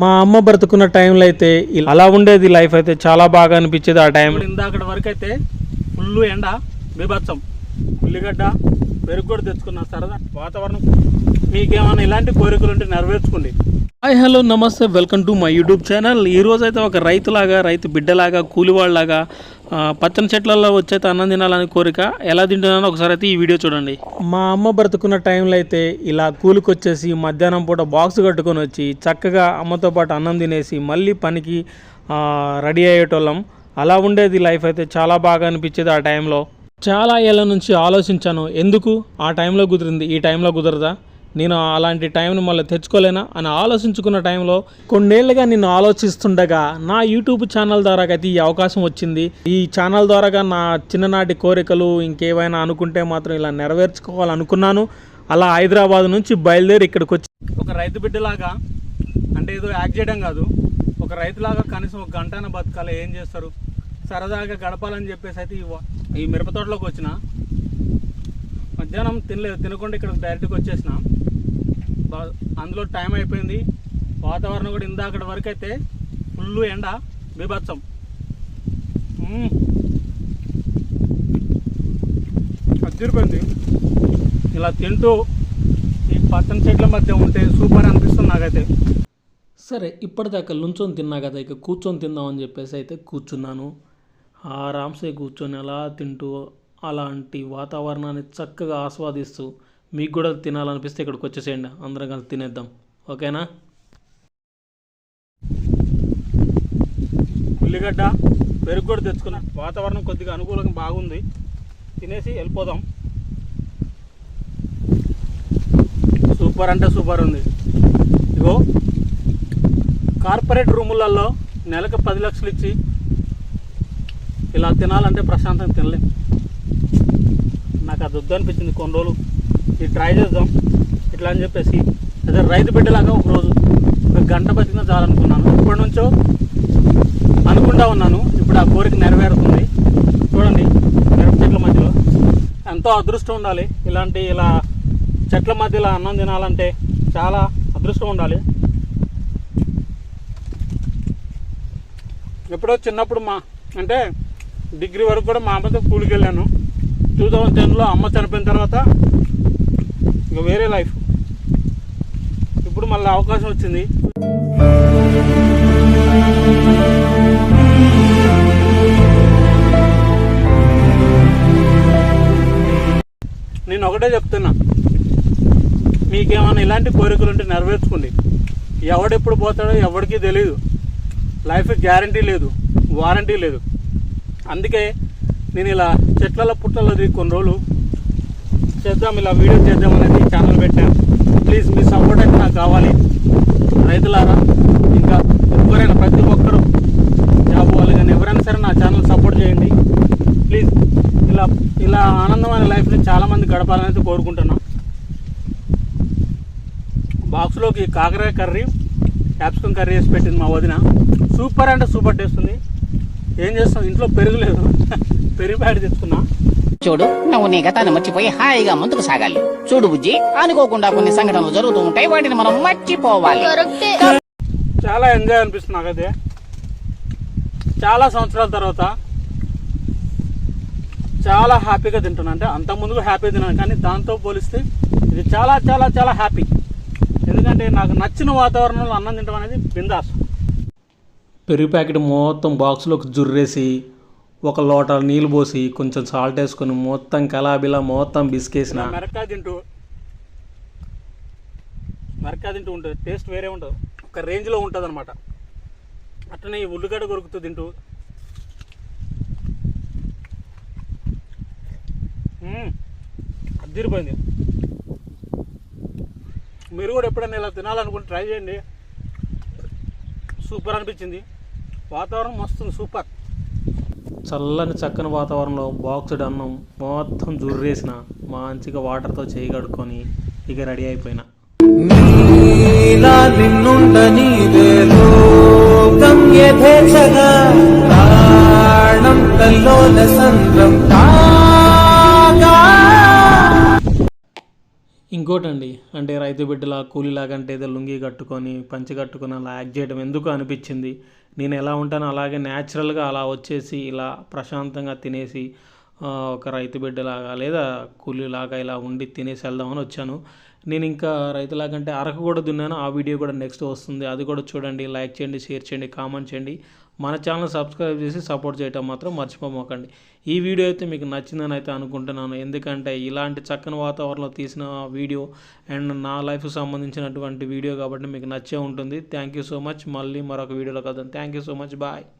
మా అమ్మ బ్రతుకున్న టైంలో అయితే ఇలా- అలా ఉండేది లైఫ్ అయితే చాలా బాగా అనిపించేది ఆ టైం ఇందాకటి వరకు అయితే ఫుల్ ఎండ బీభత్సం. ఉల్లిగడ్డ పెరుగు కూడా తెచ్చుకున్నా సరదా. వాతావరణం మీకేమైనా ఇలాంటి కోరికలు ఉంటే నెరవేర్చుకోండి. హాయ్ హలో నమస్తే welcome to my YouTube channel. ఈరోజు అయితే ఒక రైతులాగా రైతు బిడ్డలాగా కూలివాళ్ళలాగా పచ్చని చెట్లలో వచ్చే అన్నం తినాలని కోరిక ఎలా తింటున్నానో ఒకసారి అయితే ఈ వీడియో చూడండి. మా అమ్మ బ్రతుకున్న టైంలో అయితే ఇలా కూలికి వచ్చేసి మధ్యాహ్నం పూట బాక్స్ కట్టుకొని వచ్చి చక్కగా అమ్మతో పాటు అన్నం తినేసి మళ్ళీ పనికి రెడీ అయ్యేటోళ్ళం. అలా ఉండేది లైఫ్ అయితే చాలా బాగా అనిపించేది ఆ టైంలో. చాలా ఏళ్ళ నుంచి ఆలోచించాను ఎందుకు ఆ టైంలో కుదిరింది ఈ టైంలో కుదరదా? నేను అలాంటి టైంను మళ్ళీ తెచ్చుకోలేనా అని ఆలోచించుకున్న టైంలో కొన్నేళ్ళుగా నేను ఆలోచిస్తుండగా నా యూట్యూబ్ ఛానల్ ద్వారా అయితే ఈ అవకాశం వచ్చింది. ఈ ఛానల్ ద్వారాగా నా చిన్ననాటి కోరికలు ఇంకేవైనా అనుకుంటే మాత్రం ఇలా నెరవేర్చుకోవాలనుకున్నాను. అలా హైదరాబాద్ నుంచి బయలుదేరి ఇక్కడికి వచ్చి ఒక రైతు బిడ్డలాగా అంటే ఏదో యాక్ట్ చేయడం కాదు. ఒక రైతులాగా కనీసం ఒక గంటన బతకాలి. ఏం చేస్తారు? సరదాగా గడపాలని చెప్పేసి అయితే ఈ మిరపతోటలోకి వచ్చిన. మధ్యాహ్నం తినలేదు. తినకుండా ఇక్కడ డైరెక్ట్గా వచ్చేసిన. అందులో టైం అయిపోయింది. వాతావరణం కూడా ఇందాకటి వరకు అయితే ఫుల్ ఎండ బీభత్సం. మ్మ్. అదిరిపోయింది ఇలా తింటూ ఈ పచ్చని చెట్ల మధ్య ఉంటే సూపర్ అనిపిస్తుంది నాకైతే. సరే ఇప్పటిదాకా లుంచొని తిన్నా కదా ఇక కూర్చొని తిందామని చెప్పేసి అయితే కూర్చున్నాను. ఆరామ్సే కూర్చొని అలా తింటూ అలాంటి వాతావరణాన్ని చక్కగా ఆస్వాదిస్తూ మీకు కూడా తినాలనిపిస్తే ఇక్కడికి వచ్చేసేయండి. అందరం కలిసి తినేద్దాం. ఓకేనా? ఉల్లిగడ్డ పెరుగు కూడా తెచ్చుకున్నా. వాతావరణం కొద్దిగా అనుకూలంగా బాగుంది. తినేసి వెళ్ళిపోదాం. సూపర్ అంటే సూపర్ ఉంది. ఇగో కార్పొరేట్ రూములలో నెలకు పది లక్షలు ఇచ్చి ఇలా తినాలంటే ప్రశాంతంగా తినలేం. నాకు అది వద్దు అనిపించింది కొన్ని రోజులు. ఇది ట్రై చేద్దాం. ఇట్లా అని చెప్పేసి. అదే రైతు బిడ్డలాగా ఒక రోజు ఒక గంట బతికినా చాలనుకున్నాను. ఇప్పటి నుంచో అనుకుంటా ఉన్నాను. ఇప్పుడు ఆ కోరిక నెరవేరుతుంది. చూడండి మిరప చెట్ల మధ్యలో. ఎంతో అదృష్టం ఉండాలి. ఇలాంటి ఇలా చెట్ల మధ్యలో అన్నం తినాలంటే చాలా అదృష్టం ఉండాలి. ఎప్పుడో చిన్నప్పుడు మా అంటే డిగ్రీ వరకు కూడా మా అమ్మతో కూలికి వెళ్ళాను. టూ థౌజండ్ టెన్లో అమ్మ చనిపోయిన తర్వాత ఇంకా వేరే లైఫ్. ఇప్పుడు మళ్ళీ అవకాశం వచ్చింది. నేను ఒకటే చెప్తున్నా. మీకేమైనా ఇలాంటి కోరికలు ఉంటే నెరవేర్చుకోండి. ఎవడెప్పుడు పోతాడో ఎవరికీ తెలియదు లైఫ్ గ్యారంటీ లేదు. వారంటీ లేదు. అందుకే నేను ఇలా చెట్లలో పుట్టలో కొన్ని రోజులు చేద్దాం ఇలా వీడియో చేద్దాం అనేది ఛానల్ పెట్టాను. ప్లీజ్ మీ సపోర్ట్ అయితే నాకు కావాలి. రైతులారా ఇంకా ఎవరైనా ప్రతి ఒక్కరు జాబ్ వాళ్ళు కానీ ఎవరైనా సరే నా ఛానల్ సపోర్ట్ చేయండి. ప్లీజ్ ఇలా ఇలా ఆనందమైన లైఫ్ని చాలామంది గడపాలని అయితే కోరుకుంటున్నాను బాక్స్లోకి కాకరకాయ కర్రీ క్యాప్సికమ్ కర్రీ వేసి పెట్టింది మా వదిన. సూపర్ అంటే సూపర్ టేస్ట్ ఉంది. ఏం చేస్తాం? ఇంట్లో పెరుగు లేదు. పెరుగు ప్యాడ్ తెచ్చుకున్నా. చూడు నువ్వు నీ గతాన్ని మర్చిపోయి హాయిగా ముందుకు సాగాలి. చూడు బుజ్జి అనుకోకుండా కొన్ని సంఘటనలు జరుగుతూ ఉంటాయి వాటిని మనం మర్చిపోవాలి. చాలా ఎంజాయ్ అనిపిస్తుంది నాకైతే. చాలా సంవత్సరాల తర్వాత చాలా హ్యాపీగా తింటున్నాను అంటే అంత ముందుకు హ్యాపీ తిన్నాను కానీ దాంతో పోలిస్తే ఇది చాలా చాలా చాలా హ్యాపీ. ఎందుకంటే నాకు నచ్చిన వాతావరణంలో అన్నం తింటాం అనేది బిందాస్. పెరుగు ప్యాకెట్ మొత్తం బాక్స్లోకి జుర్రేసి ఒక లోట నీళ్ళు పోసి కొంచెం సాల్ట్ వేసుకొని మొత్తం కలాబిలా మొత్తం బిస్కేసిన. మిరక్కాయ తింటూ మెరకా తింటూ ఉంటుంది టేస్ట్ వేరే ఉంటుంది. ఒక రేంజ్లో ఉంటుంది అనమాట అట్లనే ఈ ఉల్లిగడ్డ కొరుకుతూ తింటూ. మ్మ్. అదిరిపోయింది మీరు కూడా ఎప్పుడైనా ఇలా తినాలనుకుంటే ట్రై చేయండి. సూపర్ అనిపించింది. వాతావరణం మస్తు సూపర్. చల్లని చక్కని వాతావరణంలో బాక్స్డ్ అన్నం మొత్తం జుర్రేసిన మంచిగా వాటర్తో చేయి కడుక్కొని ఇక రెడీ అయిపోయినా. ఇంకోటండి అంటే రైతు బిడ్డలా కూలీలాగా అంటే ఏదో లుంగి కట్టుకొని పంచి కట్టుకొని అలా యాక్ట్ చేయడం ఎందుకు అనిపించింది? నేను ఎలా ఉంటానో అలాగే న్యాచురల్గా అలా వచ్చేసి ఇలా ప్రశాంతంగా తినేసి ఒక రైతు బిడ్డలాగా లేదా కూలీలాగా ఇలా ఉండి తినేసి వెళ్దామని వచ్చాను. నేను ఇంకా రైతులాగా అంటే అరకు కూడా దున్నాను. ఆ వీడియో కూడా నెక్స్ట్ వస్తుంది. అది కూడా చూడండి లైక్ చేయండి షేర్ చేయండి కామెంట్ చేయండి. మన ఛానల్ సబ్స్క్రైబ్ చేసి సపోర్ట్ చేయటం మాత్రం మర్చిపోమోకండి. ఈ వీడియో అయితే మీకు నచ్చిందని అయితే అనుకుంటున్నాను. ఎందుకంటే ఇలాంటి చక్కని వాతావరణంలో తీసిన వీడియో అండ్ నా లైఫ్ సంబంధించినటువంటి వీడియో కాబట్టి మీకు నచ్చే ఉంటుంది. థ్యాంక్ యూ సో మచ్ మళ్ళీ మరొక వీడియోలో కలుద్దాం. Thank you so much bye